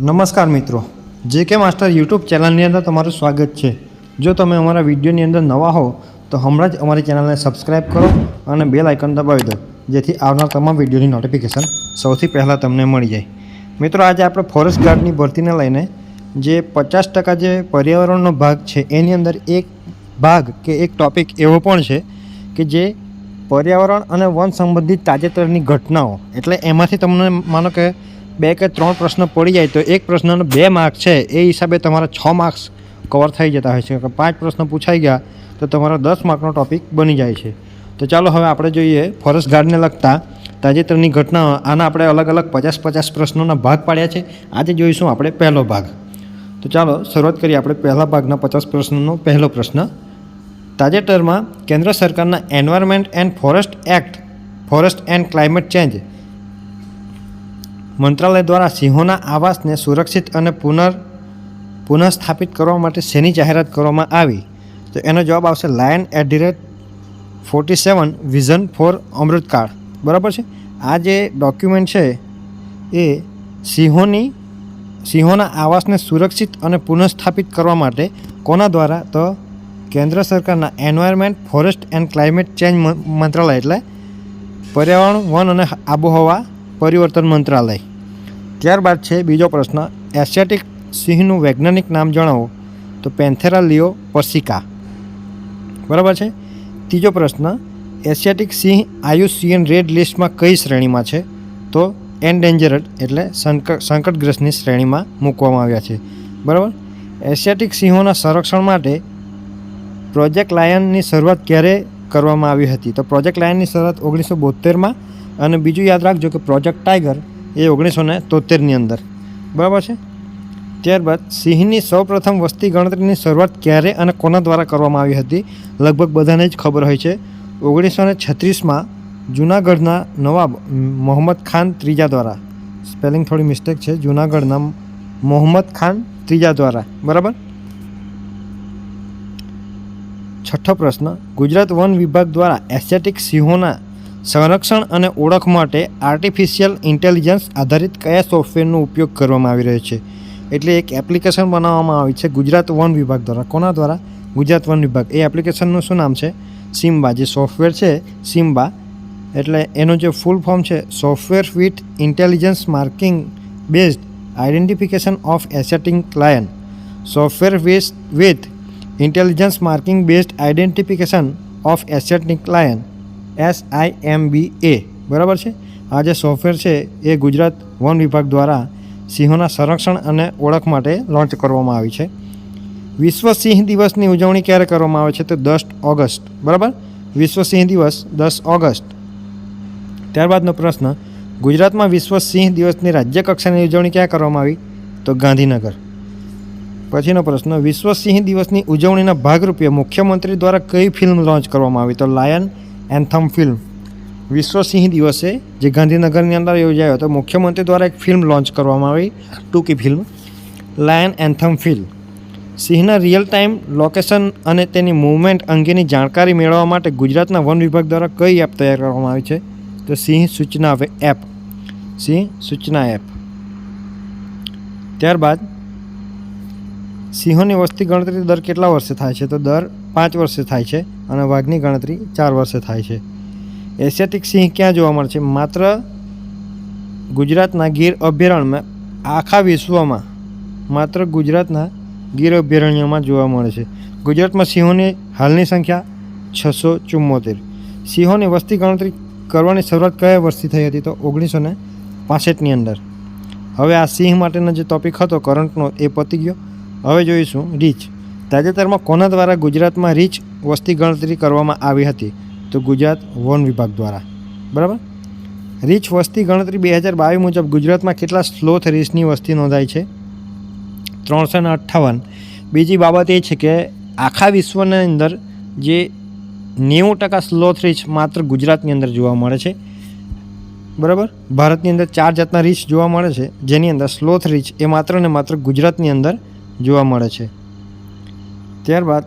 નમસ્કાર મિત્રો. જે કે માસ્ટર યુટ્યુબ ચેનલની અંદર તમારું સ્વાગત છે. જો તમે અમારા વિડીયોની અંદર નવા હો તો હમણાં જ અમારી ચેનલને સબસ્ક્રાઈબ કરો અને બેલ આઇકન દબાવી દો, જેથી આવનાર તમામ વિડીયોની નોટિફિકેશન સૌથી પહેલાં તમને મળી જાય. મિત્રો, આજે આપણે ફોરેસ્ટ ગાર્ડની ભરતીને લઈને જે પચાસ ટકા જે પર્યાવરણનો ભાગ છે, એની અંદર એક ભાગ કે એક ટોપિક એવો પણ છે કે જે પર્યાવરણ અને વન સંબંધિત તાજેતરની ઘટનાઓ. એટલે એમાંથી તમને માનો કે બે કે ત્રણ પ્રશ્ન પડી જાય તો એક પ્રશ્નનો બે માર્ક છે, એ હિસાબે તમારા છ માર્ક્સ કવર થઈ જતા હોય છે. પાંચ પ્રશ્ન પૂછાઈ ગયા તો તમારો દસ માર્કનો ટોપિક બની જાય છે. તો ચાલો હવે આપણે જોઈએ ફોરેસ્ટ ગાર્ડને લગતા તાજેતરની ઘટના આના આપણે અલગ અલગ પચાસ પચાસ પ્રશ્નોના ભાગ પાડ્યા છે. આજે જોઈશું આપણે પહેલો ભાગ. તો ચાલો શરૂઆત કરીએ આપણે પહેલા ભાગના પચાસ પ્રશ્નોનો પહેલો પ્રશ્ન. તાજેતરમાં કેન્દ્ર સરકારના environment and forest act forest and climate change મંત્રાલય દ્વારા સિંહોના આવાસને સુરક્ષિત અને પુનર, પુનઃસ્થાપિત કરવા માટે શેની જાહેરાત કરવામાં આવી? તો એનો જવાબ આવશે lion at the rate forty seven vision for Amritkaal. બરાબર છે? આ જે ડોક્યુમેન્ટ છે, એ સિંહોની, સિંહોના આવાસને સુરક્ષિત અને પુનઃસ્થાપિત કરવા માટે કોના દ્વારા? તો કેન્દ્ર સરકારના environment forest and climate change મંત્રાલય એટલે પર્યાવરણ, વન અને આબોહવા પરિવર્તન મંત્રાલય. ત્યારબાદ છે બીજો પ્રશ્ન એશિયાટિક સિંહનું વૈજ્ઞાનિક નામ જણાવો તો પેન્થેરા લિયો પર્સિકા. બરાબર છે? ત્રીજો પ્રશ્ન એશિયાટિક સિંહ આયુસીએન રેડ લિસ્ટમાં કઈ શ્રેણીમાં છે? તો એન્ડેન્જરડ એટલે સંકટ સંકટગ્રસ્તની શ્રેણીમાં મૂકવામાં આવ્યા છે. બરાબર? એશિયાટિક સિંહોના સંરક્ષણ માટે પ્રોજેક્ટ લાયનની શરૂઆત ક્યારે કરવામાં આવી હતી? તો પ્રોજેક્ટ લાયનની શરૂઆત ઓગણીસો બોતેરમાં અને બીજું યાદ રાખજો કે પ્રોજેક્ટ ટાઈગર એ ઓગણીસો ને તોતેરની અંદર. બરાબર છે? ત્યારબાદ સિંહની સૌપ્રથમ વસ્તી ગણતરીની શરૂઆત ક્યારે અને કોના દ્વારા કરવામાં આવી હતી? લગભગ બધાને જ ખબર હોય છે. ઓગણીસો ને છત્રીસમાં જૂનાગઢના નવાબ મોહમ્મદ ખાન ત્રીજા દ્વારા. સ્પેલિંગ થોડી મિસ્ટેક છે. જૂનાગઢના મોહમ્મદ ખાન ત્રીજા દ્વારા. બરાબર? છઠ્ઠો પ્રશ્ન. ગુજરાત વન વિભાગ દ્વારા એશિયાટિક સિંહોના સંરક્ષણ અને ઓળખ માટે આર્ટિફિશિયલ ઇન્ટેલિજન્સ આધારિત કયા સોફ્ટવેરનો ઉપયોગ કરવામાં આવી રહ્યો છે? એટલે એક એપ્લિકેશન બનાવવામાં આવી છે ગુજરાત વન વિભાગ દ્વારા. કોના દ્વારા? ગુજરાત વન વિભાગ. એ એપ્લિકેશનનું શું નામ છે? સિમ્બા. જે સોફ્ટવેર છે, સિમ્બા, એટલે એનું જે ફૂલ ફોર્મ છે software with intelligence marking based identification of Asiatic lion software with intelligence marking based identification of Asiatic lion S I M B A બરાબર છે? આ જે સોફ્ટવેર છે, એ ગુજરાત વન વિભાગ દ્વારા સિંહોના સંરક્ષણ અને ઓળખ માટે લોન્ચ કરવામાં આવી છે. વિશ્વ સિંહ દિવસની ઉજવણી ક્યારે કરવામાં આવે છે તો દસ ઓગસ્ટ. બરાબર? વિશ્વ સિંહ દિવસ દસ ઓગસ્ટ. ત્યારબાદનો પ્રશ્ન, ગુજરાતમાં વિશ્વ સિંહ દિવસની રાજ્ય કક્ષાની ઉજવણી ક્યાં કરવામાં આવી? તો ગાંધીનગર. પછીનો પ્રશ્ન, વિશ્વ સિંહ દિવસની ઉજવણીના ભાગરૂપે મુખ્યમંત્રી દ્વારા કઈ ફિલ્મ લોન્ચ કરવામાં આવી? તો લાયન એન્થમ ફિલ્મ. વિશ્વ સિંહ દિવસે જે ગાંધીનગરની અંદર યોજાયો હતો, મુખ્યમંત્રી દ્વારા એક ફિલ્મ લોન્ચ કરવામાં આવી, ટૂંકી ફિલ્મ, લાયન એન્થમ ફિલ્મ. સિંહના રિયલ ટાઈમ લોકેશન અને તેની મૂવમેન્ટ અંગેની જાણકારી મેળવવા માટે ગુજરાતના વન વિભાગ દ્વારા કઈ એપ તૈયાર કરવામાં આવી છે? તો સિંહ સૂચના એપ સિંહ સૂચના એપ ત્યારબાદ સિંહોની વસ્તી ગણતરી દર કેટલા વર્ષે થાય છે? તો દર પાંચ વર્ષે થાય છે અને વાઘની ગણતરી ચાર વર્ષે થાય છે. એશિયાટિક સિંહ ક્યાં જોવા મળે છે? માત્ર ગુજરાતના ગીર અભયારણ્યમાં, આખા વિશ્વમાં માત્ર ગુજરાતના ગીર અભયારણ્યમાં જોવા મળે છે. ગુજરાતમાં સિંહોની હાલની સંખ્યા છસો ચુમ્મોતેર સિંહોની વસ્તી ગણતરી કરવાની શરૂઆત કયા વર્ષથી થઈ હતી? તો ઓગણીસો ને પાસઠની અંદર. હવે આ સિંહ માટેનો જે ટોપિક હતો, કરંટનો, એ પતી ગયો. હવે જોઈશું, રીચ. તાજેતરમાં કોના દ્વારા ગુજરાતમાં રીચ વસ્તી ગણતરી કરવામાં આવી હતી? તો ગુજરાત વન વિભાગ દ્વારા. બરાબર? રીચ વસ્તી ગણતરી બે હજાર બાવીસ મુજબ ગુજરાતમાં કેટલા સ્લોથ રીચની વસ્તી નોંધાઈ છે? ત્રણસો ને અઠ્ઠાવન. બીજી બાબત એ છે કે આખા વિશ્વની અંદર જે નેવું ટકા સ્લોથ રીચ માત્ર ગુજરાતની અંદર જોવા મળે છે. બરાબર? ભારતની અંદર ચાર જાતના રીચ જોવા મળે છે. જેની અંદર સ્લોથ રીચ એ માત્ર ને માત્ર ગુજરાતની અંદર જોવા મળે છે. ત્યારબાદ,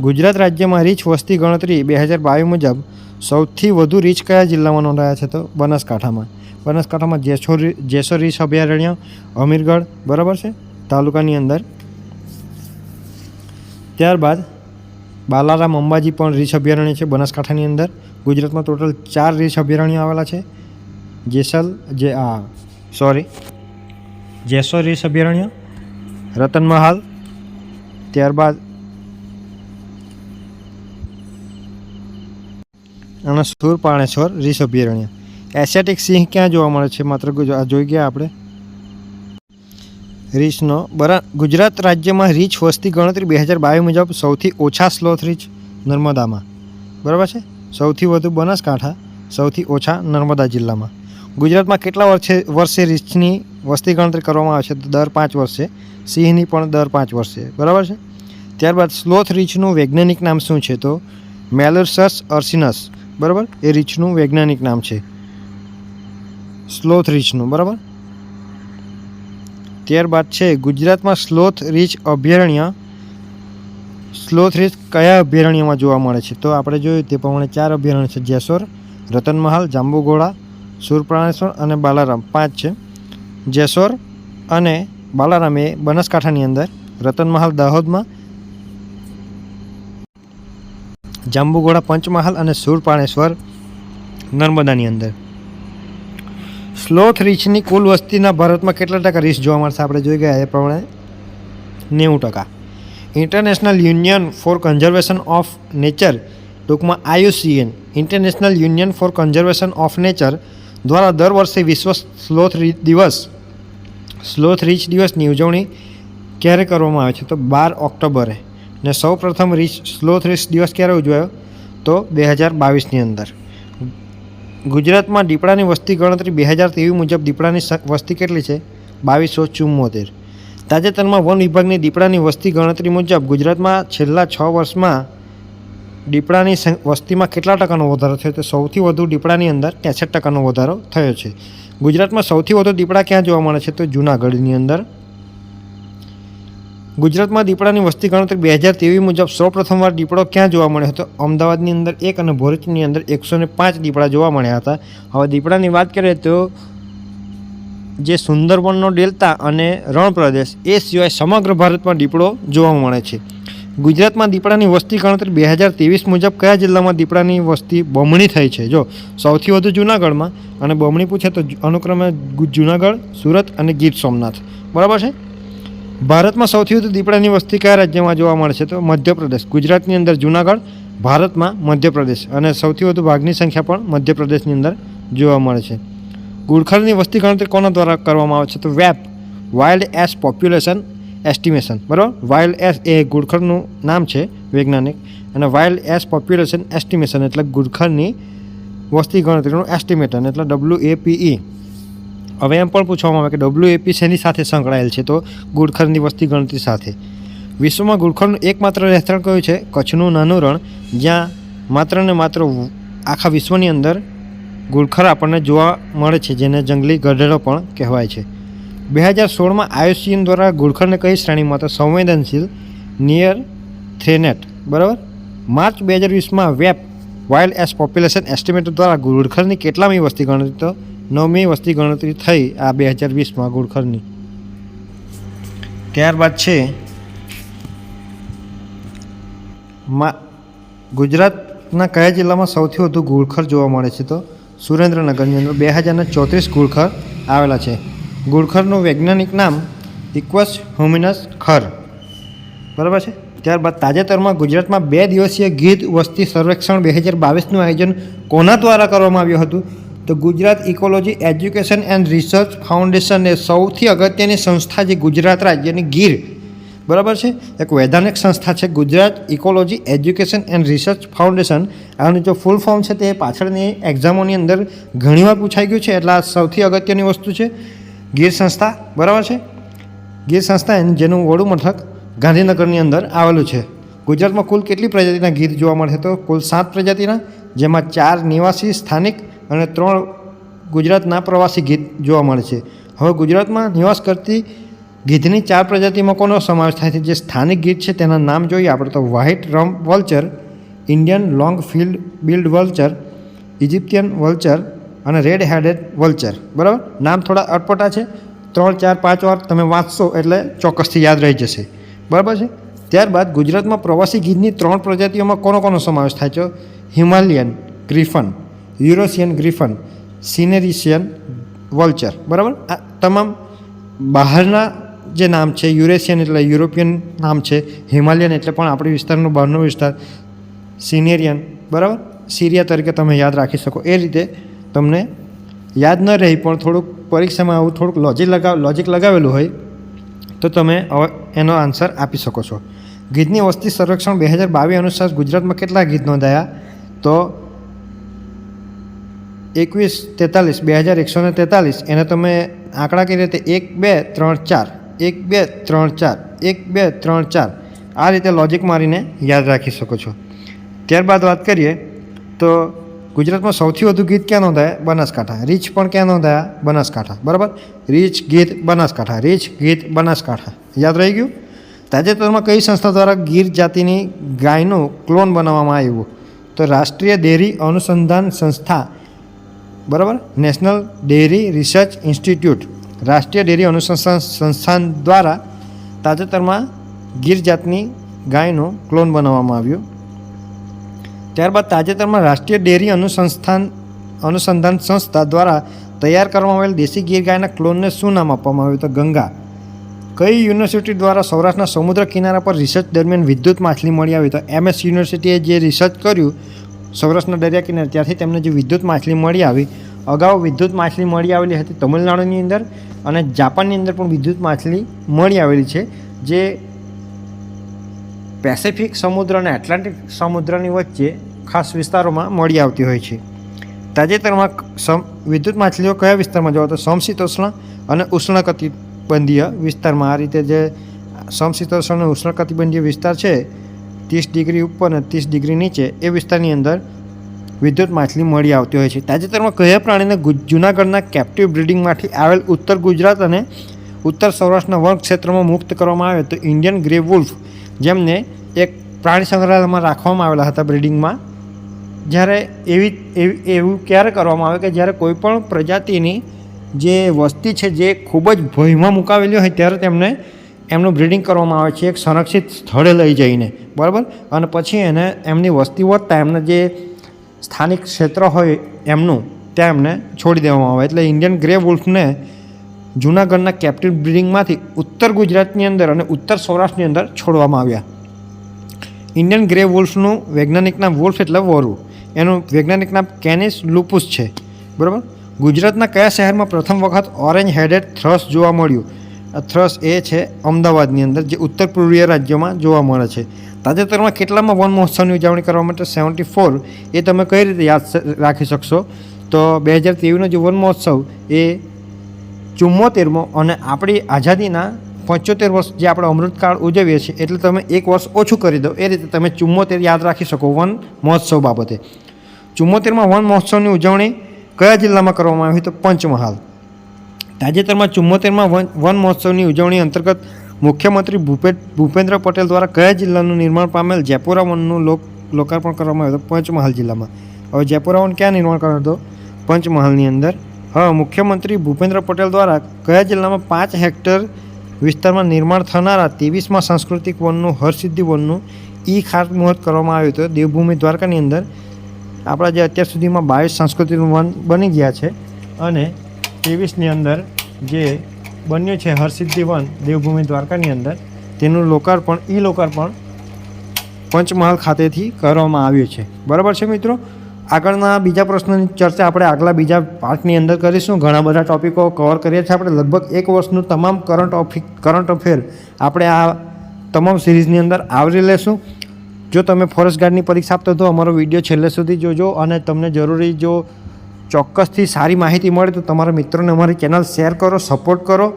ગુજરાત રાજ્યમાં રીચ વસ્તી ગણતરી બે હજાર બાવીસ મુજબ સૌથી વધુ રીચ કયા જિલ્લામાં નોંધાયા છે તો બનાસકાંઠામાં. બનાસકાંઠામાં જેસોર જેસોર રીચ અભયારણ્ય, અમીરગઢ, બરાબર છે? તાલુકાની અંદર. ત્યારબાદ, બાલારામ અંબાજી પણ રીછ અભયારણ્ય છે બનાસકાંઠાની અંદર. ગુજરાતમાં ટોટલ ચાર રીચ અભયારણ્યો આવેલા છે. જેસલ, જે, આ, સોરી, જેસોર રીચ અભયારણ્ય રતનમહાલ ત્યારબાદ અને સુરપાણેશ્વર રીંછ અભયારણ્ય એસેટિક સિંહ ક્યાં જોવા મળે છે? માત્ર ગુજરાત જોઈ ગયા આપણે. રીછનો બરા ગુજરાત રાજ્યમાં રીછ વસ્તી ગણતરી બે હજાર બાવીસ મુજબ સૌથી ઓછા સ્લોથ રીચ નર્મદામાં. બરાબર છે? સૌથી વધુ બનાસકાંઠા, સૌથી ઓછા નર્મદા જિલ્લામાં. ગુજરાતમાં કેટલા વર્ષે વર્ષે રીંછની વસ્તી ગણતરી કરવામાં આવે છે તો દર પાંચ વર્ષે, સિંહની પણ દર પાંચ વર્ષે, બરાબર છે? ત્યારબાદ સ્લોથ રીછનું વૈજ્ઞાનિક નામ શું છે તો? મેલર્સસ અર્સિનસ, બરાબર? એ રીછનું વૈજ્ઞાનિક નામ છે. સ્લોથ રીછનું, બરાબર? ત્યારબાદ છે ગુજરાતમાં સ્લોથ રીચ અભયારણ્ય. સ્લોથ રીચ કયા અભયારણ્યમાં જોવા મળે છે? તો આપણે જોયું તે પ્રમાણે ચાર અભયારણ્ય છે. જેસોર, રતનમહાલ, જાંબુઘોડા, સુરપ્રાણેશ્વર અને બાલારામ. પાંચ છે. જેસોર અને બાલારામ બનાસકાંઠાની અંદર રતનમહાલ દાહોદમાં જાંબુઘોડા પંચમહાલ અને સુરપાણેશ્વર નર્મદાની અંદર. સ્લોથ રીછની કુલ વસ્તીના ભારતમાં કેટલા ટકા રીછ જોવા મળશે આપણે જોઈ ગયા એ પ્રમાણે નેવું ટકા. International Union for Conservation of Nature ટૂંકમાં IUCN International Union for Conservation of Nature દ્વારા દર વર્ષે વિશ્વ સ્લોથ રીચ દિવસ, સ્લોથ રીચ દિવસની ઉજવણી ક્યારે કરવામાં આવે છે? તો બાર ઓક્ટોબરે. ને સૌ પ્રથમ રીચ, સ્લોથ રીચ દિવસ ક્યારે ઉજવાયો? તો બે હજાર બાવીસની અંદર. ગુજરાતમાં દીપડાની વસ્તી ગણતરી બે હજાર ત્રેવીસ મુજબ દીપડાની વસ્તી કેટલી છે? બાવીસો ચુમ્મોતેર તાજેતરમાં વન વિભાગની દીપડાની વસ્તી ગણતરી મુજબ ગુજરાતમાં છેલ્લા છ વર્ષમાં દીપડાની વસ્તીમાં કેટલા ટકાનો વધારો થયો? તો સૌથી વધુ દીપડાની અંદર ત્રેસઠ ટકાનો વધારો થયો છે. ગુજરાતમાં સૌથી વધુ દીપડા ક્યાં જોવા મળે છે? તો જૂનાગઢની અંદર. ગુજરાતમાં દીપડાની વસ્તી ગણતરી બે હજાર ત્રેવીસ મુજબ સૌ પ્રથમવાર દીપડો ક્યાં જોવા મળ્યો હતો? અમદાવાદની અંદર એક અને ભરૂચની અંદર એકસો પાંચ દીપડા જોવા મળ્યા હતા. હવે દીપડાની વાત કરીએ તો જે સુંદરબનનો ડેલ્ટા અને રણ પ્રદેશ, એ સિવાય સમગ્ર ભારતમાં દીપડો જોવા મળે છે. ગુજરાતમાં દીપડાની વસ્તી ગણતરી બે હજાર ત્રેવીસ મુજબ કયા જિલ્લામાં દીપડાની વસ્તી બમણી થઈ છે? જો, સૌથી વધુ જૂનાગઢમાં અને બમણી પૂછે તો અનુક્રમે જૂનાગઢ, સુરત અને ગીર સોમનાથ. બરાબર છે? ભારતમાં સૌથી વધુ દીપડાની વસ્તી કયા રાજ્યમાં જોવા મળે છે? તો મધ્યપ્રદેશ. ગુજરાતની અંદર જૂનાગઢ, ભારતમાં મધ્યપ્રદેશ અને સૌથી વધુ ભાગની સંખ્યા પણ મધ્યપ્રદેશની અંદર જોવા મળે છે. ગુડખરની વસ્તી ગણતરી કોના દ્વારા કરવામાં આવે છે? તો વેપ વાઇલ્ડ એસ પોપ્યુલેશન એસ્ટિમેશન, બરાબર? વાઇલ્ડ એસ એ ગુડખરનું નામ છે વૈજ્ઞાનિક, અને વાઇલ્ડ એસ પોપ્યુલેશન એસ્ટિમેશન એટલે ગુડખરની વસ્તી ગણતરીનું એસ્ટિમેશન એટલે ડબલ્યુ એપીઈ હવે એમ પણ પૂછવામાં આવે કે ડબલ્યુ એપી શેની સાથે સંકળાયેલ છે? તો ગુડખરની વસ્તી ગણતરી સાથે. વિશ્વમાં ગુડખરનું એકમાત્ર રહેઠાણ કયું છે? કચ્છનું નાનું રણ, જ્યાં માત્ર ને માત્ર આખા વિશ્વની અંદર ગુડખર આપણને જોવા મળે છે, જેને જંગલી ગઢડો પણ કહેવાય છે. બે હજાર સોળમાં આયુસીએન દ્વારા ગુડખરને કઈ શ્રેણીમાં તો સંવેદનશીલ નિયર થ્રેનેટ બરાબર? માર્ચ બે હજાર વીસમાં વેપ વાઇલ્ડ એસ પોપ્યુલેશન એસ્ટિમેટ દ્વારા ગુડખરની કેટલામી વસ્તી ગણતરી તો નવમી વસ્તી ગણતરી થઈ આ બે હજાર વીસમાં ગુડખરની. ત્યારબાદ છે ગુજરાતના કયા જિલ્લામાં સૌથી વધુ ગુડખર જોવા મળે છે તો સુરેન્દ્રનગરની અંદર બે હજારને ચોત્રીસ ગુડખર આવેલા છે. ગુડખરનું વૈજ્ઞાનિક નામ ઇક્વસ હોમિનસ ખર. બરાબર છે? ત્યારબાદ તાજેતરમાં ગુજરાતમાં બે દિવસીય ગીધ વસ્તી સર્વેક્ષણ બે હજાર બાવીસનું આયોજન કોના દ્વારા કરવામાં આવ્યું હતું? તો Gujarat Ecology Education and Research Foundation એ સૌથી અગત્યની સંસ્થા જે ગુજરાત રાજ્યની ગીર. બરાબર છે? એક વૈધાનિક સંસ્થા છે Gujarat Ecology Education and Research Foundation. આનું જો ફૂલ ફોર્મ છે તે પાછળની એક્ઝામોની અંદર ઘણીવાર પૂછાઈ ગયું છે. એટલે આ સૌથી અગત્યની વસ્તુ છે. ગીર સંસ્થા, બરાબર છે? ગીર સંસ્થા જેનું વડું મથક ગાંધીનગરની અંદર આવેલું છે. ગુજરાતમાં કુલ કેટલી પ્રજાતિના ગીર જોવા મળે તો? કુલ સાત પ્રજાતિના, જેમાં ચાર નિવાસી, સ્થાનિક અને ત્રણ ગુજરાતના પ્રવાસી ગીધ જોવા મળે છે. હવે ગુજરાતમાં નિવાસ કરતી ગીધની ચાર પ્રજાતિમાં કોનો સમાવેશ થાય છે? જે સ્થાનિક ગીધ છે તેના નામ જોઈએ. આપણે તો white rump vulture, Indian long field billed vulture, Egyptian vulture અને રેડ હેડેડ વલ્ચર બરાબર? નામ થોડા અટપટા છે. ત્રણ, ચાર, પાંચ વાર તમે વાંચશો એટલે ચોક્કસથી યાદ રહી જશે. બરાબર છે? ત્યારબાદ ગુજરાતમાં પ્રવાસી ગીધની ત્રણ પ્રજાતિઓમાં કોનો કોનો સમાવેશ થાય છે? હિમાલયન ગ્રીફન, યુરોશિયન ગ્રીફન, સિનેરિશિયન વલ્ચર બરાબર? આ તમામ બહારના જે નામ છે, યુરેશિયન એટલે યુરોપિયન નામ છે, હિમાલયન એટલે પણ આપણી વિસ્તારનો બહારનો વિસ્તાર, સિનેરિયન, બરાબર? સિરિયા તરીકે તમે યાદ રાખી શકો. એ રીતે તમને યાદ ન રહી, પણ થોડુંક પરીક્ષામાં આવું થોડુંક લોજિક લગાવ લોજિક લગાવેલું હોય, તો તમે એનો આન્સર આપી શકો છો. ગીધની વસ્તી સંરક્ષણ બે હજાર બાવીસ અનુસાર ગુજરાતમાં કેટલા ગીત નોંધાયા? તો એકવીસ તેતાલીસ, બે હજાર એકસો ને તેતાલીસ. એને તમે આંકડા કઈ રીતે એક, બે, ત્રણ, ચાર. એક, બે, ત્રણ, ચાર. એક, બે, ત્રણ, ચાર. આ રીતે લોજિક મારીને યાદ રાખી શકો છો. ત્યારબાદ વાત કરીએ, તો ગુજરાતમાં સૌથી વધુ ગીત ક્યાં નોંધાયા? બનાસકાંઠા. રીચ પણ ક્યાં નોંધાયા? બનાસકાંઠા. બરાબર? રીચ ગીત બનાસકાંઠા. રીચ ગીત બનાસકાંઠા. યાદ રહી ગયું? તાજેતરમાં કઈ સંસ્થા દ્વારા ગીર જાતિની ગાયનું ક્લોન બનાવવામાં આવ્યું? તો રાષ્ટ્રીય ડેરી અનુસંધાન સંસ્થા. બરાબર? National Dairy Research Institute. રાષ્ટ્રીય ડેરી અનુસંધાન સંસ્થાન દ્વારા તાજેતરમાં ગીર જાતની ગાયનું ક્લોન બનાવવામાં આવ્યું. ત્યારબાદ તાજેતરમાં રાષ્ટ્રીય ડેરી અનુસંસ્થાન, અનુસંધાન સંસ્થા દ્વારા તૈયાર કરવામાં આવેલ દેશી ગીર ગાયના ક્લોનને શું નામ આપવામાં આવ્યું તો ગંગા. કઈ યુનિવર્સિટી દ્વારા સૌરાષ્ટ્રના સમુદ્ર કિનારા પર રિસર્ચ દરમિયાન વિદ્યુત માછલી મળી આવી તો એમએસ યુનિવર્સિટીએ જે રિસર્ચ કર્યું સૌરાષ્ટ્રના દરિયા કિનારે ત્યાંથી તેમને જે વિદ્યુત માછલી મળી આવી, અગાઉ વિદ્યુત માછલી મળી આવેલી હતી તમિલનાડુની અંદર અને જાપાનની અંદર પણ વિદ્યુત માછલી મળી આવેલી છે, જે પેસિફિક સમુદ્ર અને એટલાન્ટિક સમુદ્રની વચ્ચે ખાસ વિસ્તારોમાં મળી આવતી હોય છે. તાજેતરમાં સમ, વિદ્યુત માછલીઓ કયા વિસ્તારમાં જોવા તો સમશીતોષ્ણ અને ઉષ્ણકટિબંધીય વિસ્તારમાં. આ રીતે જે સમશીતોષ્ણ અને ઉષ્ણકટિબંધીય વિસ્તાર છે, ત્રીસ ડિગ્રી ઉપર અને ત્રીસ ડિગ્રી નીચે, એ વિસ્તારની અંદર વિદ્યુત માછલી મળી આવતી હોય છે. તાજેતરમાં કયા પ્રાણીને જૂનાગઢના કેપ્ટિવ બ્રિડિંગમાંથી આવેલ ઉત્તર ગુજરાત અને ઉત્તર સૌરાષ્ટ્રના વન ક્ષેત્રમાં મુક્ત કરવામાં આવે તો ઇન્ડિયન ગ્રે વુલ્ફ જેમને એક પ્રાણી સંગ્રહાલયમાં રાખવામાં આવેલા હતા બ્રિડિંગમાં જ્યારે એવી એવી ક્યારે કરવામાં આવે કે જ્યારે કોઈ પણ પ્રજાતિની જે વસ્તી છે જે ખૂબ જ ભયમાં મુકાવેલી હોય ત્યારે તેમને એમનું બ્રિડિંગ કરવામાં આવે છે, એક સંરક્ષિત સ્થળે લઈ જઈને. બરાબર? અને પછી એને એમની વસ્તી વધતા એમને જે સ્થાનિક ક્ષેત્ર હોય એમનું, ત્યાં એમને છોડી દેવામાં આવે. એટલે ઇન્ડિયન ગ્રે વુલ્ફને જૂનાગઢના કેપ્ટિવ બ્રિડિંગમાંથી ઉત્તર ગુજરાતની અંદર અને ઉત્તર સૌરાષ્ટ્રની અંદર છોડવામાં આવ્યા. ઇન્ડિયન ગ્રે વુલ્ફનું વૈજ્ઞાનિકના વોલ્ફ એટલે વરુ. એનું વૈજ્ઞાનિક નામ કેનિસ લુપુસ છે. બરાબર? ગુજરાતના કયા શહેરમાં પ્રથમ વખત ઓરેન્જ હેડેડ થ્રસ જોવા મળ્યું? થ્રસ એ છે અમદાવાદની અંદર, જે ઉત્તર પૂર્વીય રાજ્યોમાં જોવા મળે છે. તાજેતરમાં કેટલામાં વન મહોત્સવની ઉજવણી કરવા માટે સેવન્ટી ફોર એ તમે કઈ રીતે યાદ રાખી શકશો? તો બે હજાર ત્રેવીસનો જે વન મહોત્સવ એ ચુમ્મોતેરમો અને આપણી આઝાદીના પંચોતેર વર્ષ જે આપણે અમૃતકાળ ઉજવીએ છીએ, એટલે તમે એક વર્ષ ઓછું કરી દો, એ રીતે તમે ચુમ્મોતેર યાદ રાખી શકો વન મહોત્સવ બાબતે. ચુમ્મોતેરમાં વન મહોત્સવની ઉજવણી કયા જિલ્લામાં કરવામાં આવી તો પંચમહાલ. તાજેતરમાં ચુમ્મોતેરમાં વન વન મહોત્સવની ઉજવણી અંતર્ગત મુખ્યમંત્રી ભૂપે, ભૂપેન્દ્ર પટેલ દ્વારા કયા જિલ્લાનું નિર્માણ પામેલ? જયપુરા વનનું લોક, લોકાર્પણ કરવામાં આવ્યું હતું પંચમહાલ જિલ્લામાં. હવે જયપુરા વન ક્યાં નિર્માણ કર્યો હતો? પંચમહાલની અંદર. હવે મુખ્યમંત્રી ભૂપેન્દ્ર પટેલ દ્વારા કયા જિલ્લામાં પાંચ હેક્ટર વિસ્તારમાં નિર્માણ થનારા ત્રેવીસમાં સાંસ્કૃતિક વનનું, હરસિદ્ધિ વનનું ઈ ખાતમુહૂર્ત કરવામાં આવ્યું હતું. દેવભૂમિ દ્વારકાની અંદર આપણા જે અત્યાર સુધીમાં બાવીસ સાંસ્કૃતિક વન બની ગયા છે અને ત્રેવીસની અંદર જે બન્યું છે, હરસિદ્ધિ વન, દેવભૂમિ દ્વારકાની અંદર, તેનું લોકાર્પણ, ઈ લોકાર્પણ પંચમહાલ ખાતેથી કરવામાં આવ્યું છે. બરાબર છે મિત્રો? આગળના બીજા પ્રશ્નની ચર્ચા આપણે આગલા બીજા પાર્ટની અંદર કરીશું. ઘણા બધા ટોપિકો કવર કરીએ છીએ આપણે. લગભગ એક વર્ષનું તમામ કરંટ ઓફિક કરંટ અફેર આપણે આ તમામ સિરીઝની અંદર આવરી લેશું. જો તમે ફોરેસ્ટ ગાર્ડની પરીક્ષા આપતા તો અમારો વીડિયો છેલ્લે સુધી જોજો અને તમને જરૂરી જો ચોક્કસથી સારી માહિતી મળે તો તમારા મિત્રોને અમારી ચેનલ શેર કરો સપોર્ટ કરો.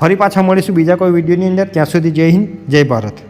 ફરી પાછા મળીશું બીજા કોઈ વિડીયોની અંદર. ત્યાં સુધી જય હિન્દ, જય ભારત.